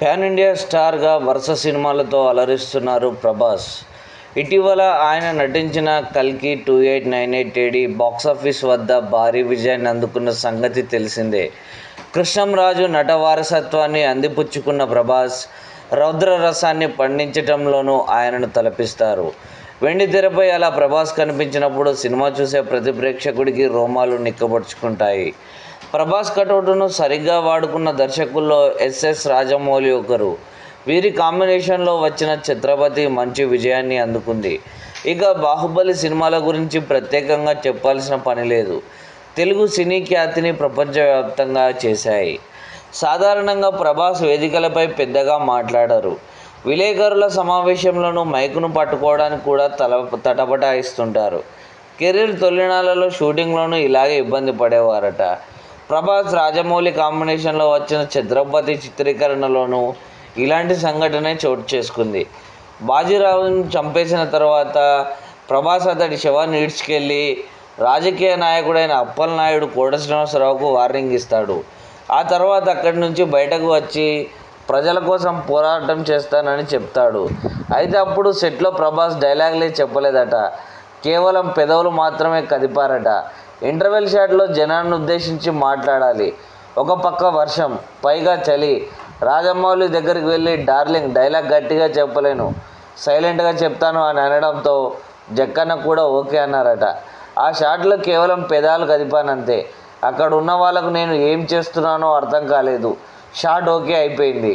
Pan India స్టార్గా వరుస సినిమాలతో అలరిస్తున్నారు ప్రభాస్. ఇటీవల ఆయన నటించిన కల్కి two eight nine eight AD box office వద్ద భారీ విజయాన్ని అందుకున్న సంగతి తెలిసిందే. కృష్ణంరాజు నట వారసత్వాన్ని అందిపుచ్చుకున్న ప్రభాస్ రౌద్రరసాన్ని పండించటంలోనూ ఆయనను తలపిస్తారు. వెండి తెరపై అలా ప్రభాస్ కనిపించినప్పుడు సినిమా చూసే ప్రతి ప్రేక్షకుడికి రోమాలు నిక్కబడుచుకుంటాయి ప్రభాస్ కటౌట్ను సరిగ్గా వాడుకున్న దర్శకుల్లో ఎస్ఎస్ రాజమౌళి ఒకరు. వీరి కాంబినేషన్లో వచ్చిన ఛత్రపతి మంచి విజయాన్ని అందుకుంది. ఇక బాహుబలి సినిమాల గురించి ప్రత్యేకంగా చెప్పాల్సిన పని లేదు. తెలుగు సినీ ఖ్యాతిని ప్రపంచవ్యాప్తంగా చేశాయి. సాధారణంగా ప్రభాస్ వేదికలపై పెద్దగా మాట్లాడరు. విలేకరుల సమావేశంలోనూ మైకును పట్టుకోవడానికి కూడా తల తటపటాయిస్తుంటారు. కెరీర్ తొలినాళ్ళలో షూటింగ్లోనూ ఇలాగే ఇబ్బంది పడేవారట. ప్రభాస్ రాజమౌళి కాంబినేషన్లో వచ్చిన ఛత్రపతి చిత్రీకరణలోనూ ఇలాంటి సంఘటనే చోటు చేసుకుంది. బాజీరావును చంపేసిన తర్వాత ప్రభాస్ అతడి శవాన్ని ఈడ్చుకెళ్ళి రాజకీయ నాయకుడైన అప్పలనాయుడు కోట శ్రీనివాసరావుకు వార్నింగ్ ఇస్తాడు. ఆ తర్వాత అక్కడి నుంచి బయటకు వచ్చి ప్రజల కోసం పోరాటం చేస్తానని చెప్తాడు. అయితే అప్పుడు సెట్లో ప్రభాస్ డైలాగ్లే చెప్పలేదట. కేవలం పెదవులు మాత్రమే కదిపారట. ఇంటర్వెల్ షాట్లో జనాన్ని ఉద్దేశించి మాట్లాడాలి. ఒక పక్క వర్షం పైగా చలి. రాజమౌళి దగ్గరికి వెళ్ళి డార్లింగ్ డైలాగ్ గట్టిగా చెప్పలేను. సైలెంట్గా చెప్తాను అని అనడంతో జక్కన్న కూడా ఓకే అన్నారట. ఆ షాట్లో కేవలం పెదాలు కదిపానంతే. అక్కడ ఉన్న వాళ్ళకు నేను ఏం చేస్తున్నానో అర్థం కాలేదు. షాట్ ఓకే అయిపోయింది.